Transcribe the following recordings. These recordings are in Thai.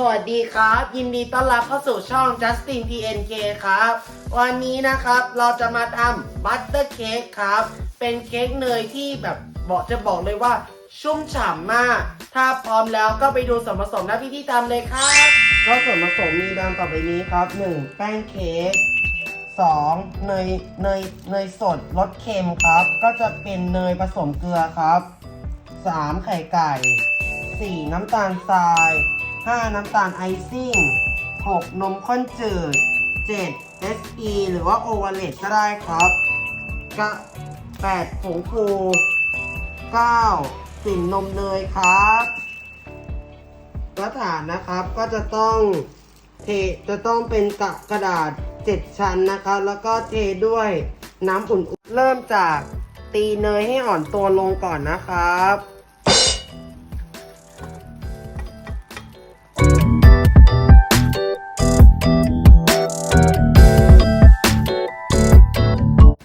สวัสดีครับ ยินดีต้อนรับเข้าสู่ช่อง Justin PNK ครับ วันนี้นะครับเราจะมาทำบัตเตอร์เค้กครับ เป็นเค้กเนยที่แบบบอกจะบอกเลยว่า ชุ่มฉ่ำมาก ถ้าพร้อมแล้วก็ไปดูส่วนผสมและวิธีทำเลยครับก็ส่วนผสมมีดังต่อไปนี้ครับ 1. แป้งเค้ก 2. เนยเนยเนยสดรสเค็มครับ ก็จะเป็นเนยผสมเกลือครับ 3. ไข่ไก่ 4. น้ำตาลทราย 5. น้ำตาลไอซิ่ง 6. นมข้นจืด 7. SE หรือว่าโอเวอร์เลตก็ได้ครับก็8ผงฟู 9. กลิ่นนมเนยครับมาตรฐานนะครับก็จะต้องเทจะต้องเป็นกระกระดาษ 7 ชั้นนะครับแล้วก็เทด้วยน้ำอุ่นๆเริ่มจากตีเนยให้อ่อนตัวลงก่อนนะครับ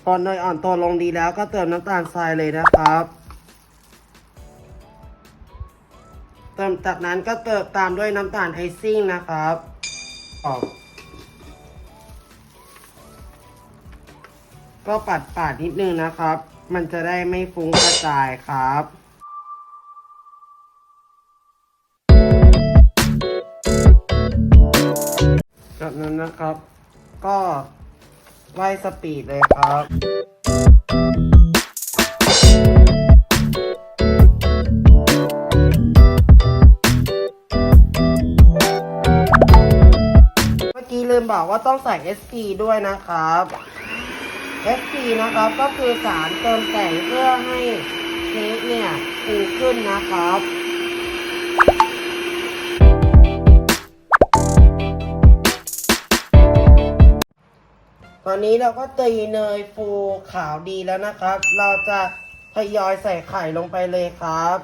พอเนยอ่อนตัวลงดีแล้วก็เติมน้ำตาลทรายเลยนะครับ เติมจากนั้นก็เติมตามด้วยน้ำตาลไอซิ่งนะครับออกก็ปัดปาดนิดนึงนะครับ มันจะได้ไม่ฟุ้งกระจายครับจากนั้นนะครับ ก็ ไล่สปีดเลยครับ เมื่อกี้ลืมบอกว่าต้องใส่ SP ด้วยนะครับ SP นะครับก็คือสารเติมแต่งเพื่อให้เค้กเนี่ยฟูขึ้นนะครับ อนนี้เราก็ตีเนยฟูขาวดีแล้วนะครับ เราจะทยอยใส่ไข่ลงไปเลยครับ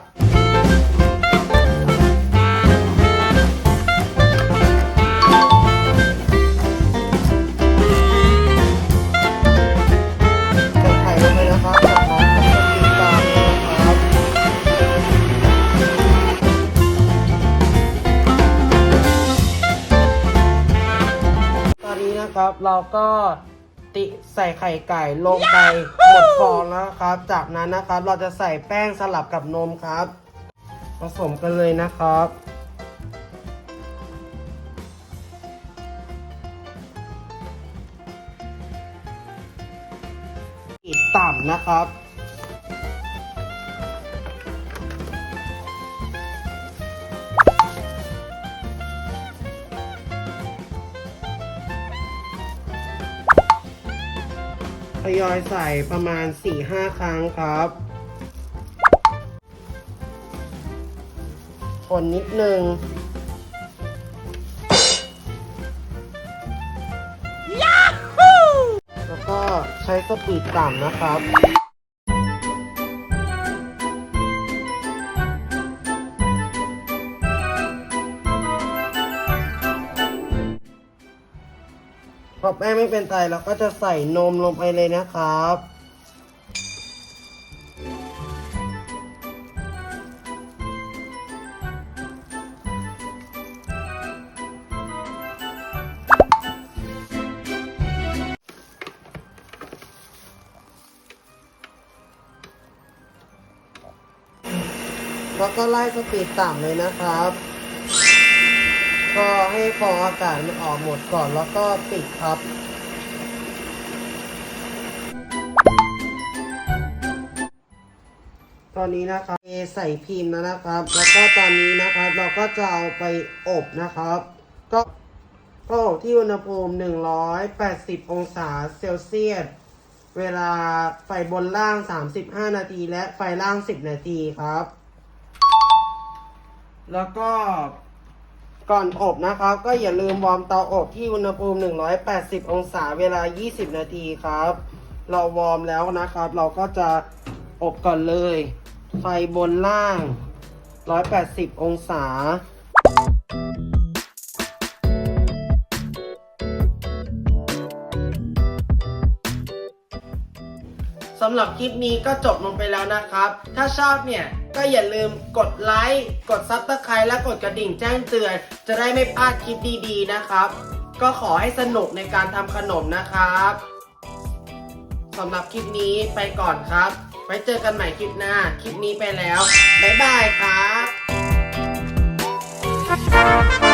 ใส่ไข่ลงไปนะครับจากนั้นก็จะตีตามเลยครับตอนนี้นะครับเราก็ ติใส่ไข่ไก่ลงไปหมดฟองแล้วนะครับ จากนั้นนะครับเราจะใส่แป้งสลับกับนมครับ ผสมกันเลยนะครับต่ำนะครับ ยอยใส่ประมาณ 4-5 ครั้งครับ คนนิดนึงแล้วก็ใช้สปีดต่ำนะครับ อแป้งไม่เป็นไตเราก็จะใส่นมลงไปเลยนะครับ แล้วก็ไล่สปีดต่ำเลยนะครับ ก็ให้ฟองอากาศมันออกหมดก่อนแล้วก็ปิดครับตอนนี้นะครับเอใส่พิมพ์แล้วนะครับ แล้วก็ตอนนี้นะครับเราก็จะเอาไปอบนะครับ ก็ก็อบที่อุณหภูมิ 180 องศาเซลเซียส เวลาไฟบนล่าง 35 นาที และไฟล่าง 10 นาทีครับ แล้วก็ ก่อนอบนะครับ ก็อย่าลืมวอร์มเตาอบที่อุณหภูมิ 180 องศาเวลา 20 นาทีครับ เราวอร์มแล้วนะครับ เราก็จะอบก่อนเลย ไฟบนล่าง 180 องศาสำหรับคลิปนี้ก็จบลงไปแล้วนะครับ ถ้าชอบเนี่ย ก็อย่าลืมกดไลค์ กดซับสไครต์และกดกระดิ่งแจ้งเตือน จะได้ไม่พลาดคลิปดีๆนะครับ ก็ขอให้สนุกในการทำขนมนะครับสำหรับคลิปนี้ไปก่อนครับ ไว้เจอกันใหม่คลิปหน้า คลิปนี้ไปแล้ว บ๊ายบายครับ